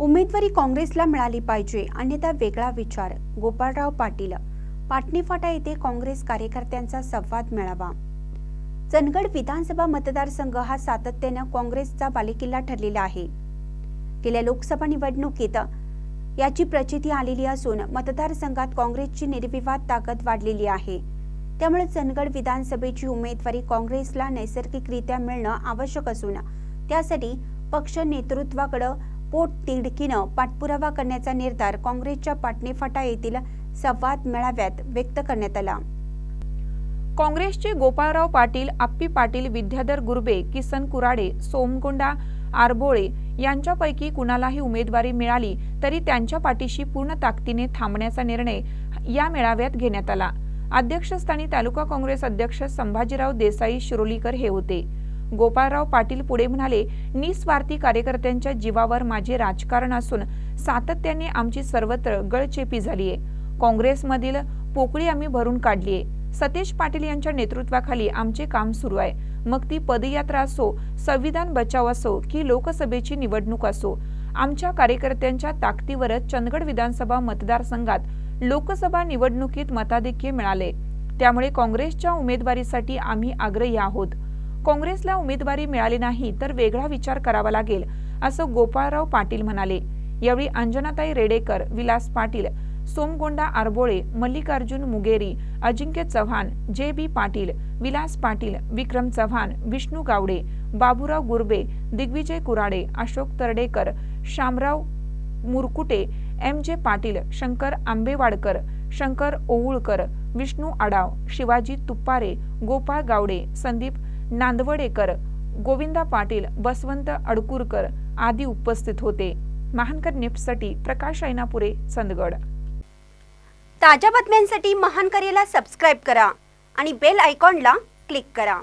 उमेदवारी काँग्रेसला मिळाली पाहिजे अन्यथा वेगळा विचार. गोपाळराव पाटील पाटणी फाटा येथे काँग्रेस कार्यकर्त्यांचा संवाद मिळावा. चंदगड विधानसभा मतदारसंघ हा सातत्यानं काँग्रेसचा बालेकिल्ला ठरलेला आहे. गेल्या लोकसभा निवडणुकीत याची प्रचिती आलेली असून मतदारसंघात काँग्रेसची निर्विवाद ताकद वाढलेली आहे. त्यामुळे चंदगड विधानसभेची उमेदवारी काँग्रेसला नैसर्गिकरित्या मिळणं आवश्यक असून त्यासाठी पक्ष नेतृत्वाकडं पोट तिडकीनं पाठपुरावा करण्याचा निर्धार काँग्रेसच्या पाटणेफाटा येथील संवाद मेळाव्यात व्यक्त करण्यात आला. काँग्रेसचे गोपाळराव पाटील आप्पी पाटील विद्याधर गुर्बे किसन कुराडे सोमगोंडा आरबोळे यांच्यापैकी कुणालाही उमेदवारी मिळाली तरी त्यांच्या पाठीशी पूर्ण ताकदीने थांबण्याचा निर्णय या मेळाव्यात घेण्यात आला. अध्यक्षस्थानी तालुका काँग्रेस अध्यक्ष संभाजीराव देसाई शिरोलीकर हे होते. गोपाळराव पाटील पुढे म्हणाले निस्वार्थी कार्यकर्त्यांच्या जीवावर माझे राजकारण असून सातत्याने आमची सर्वत्र गळचेपी झाली आहे काँग्रेसमधील पोकळी आम्ही भरून काढली आहे सतेश पाटील यांच्या नेतृत्वाखाली आमचे काम सुरू आहे. मग ती पदयात्रा असो संविधान बचाव असो की लोकसभेची निवडणूक असो आमच्या कार्यकर्त्यांच्या ताकदीवरच चंदगड विधानसभा मतदारसंघात लोकसभा निवडणुकीत मताधिक्य मिळाले. त्यामुळे काँग्रेसच्या उमेदवारीसाठी आम्ही आग्रही आहोत. काँग्रेसला उमेदवारी मिळाली नाही तर वेगळा विचार करावा लागेल असं गोपाळराव पाटील म्हणाले. यावेळी Anjanatai Redekar Vilas Patil Somgonda Arbole Mallikarjun Mugeri Ajinkya Chavan J B Patil Vilas Patil Vikram Chavan Vishnu Gawade Baburao Gurbe Digvijay Kurade Ashok Taradekar Shamrao Murkute M J Patil Shankar आंबेवाडकर Shankar Owalkar Vishnu आडाव शिवाजी तुप्पारे गोपाळ गावडे संदीप नांदवडेकर गोविंदा पाटील बसवंत अडकुरकर आदी उपस्थित होते. महानकर निफ्टसाठी प्रकाश ऐनापुरे चंदगड. ताज्या बातम्यांसाठी महानकरेला subscribe करा आणि bell आयकॉनला click करा.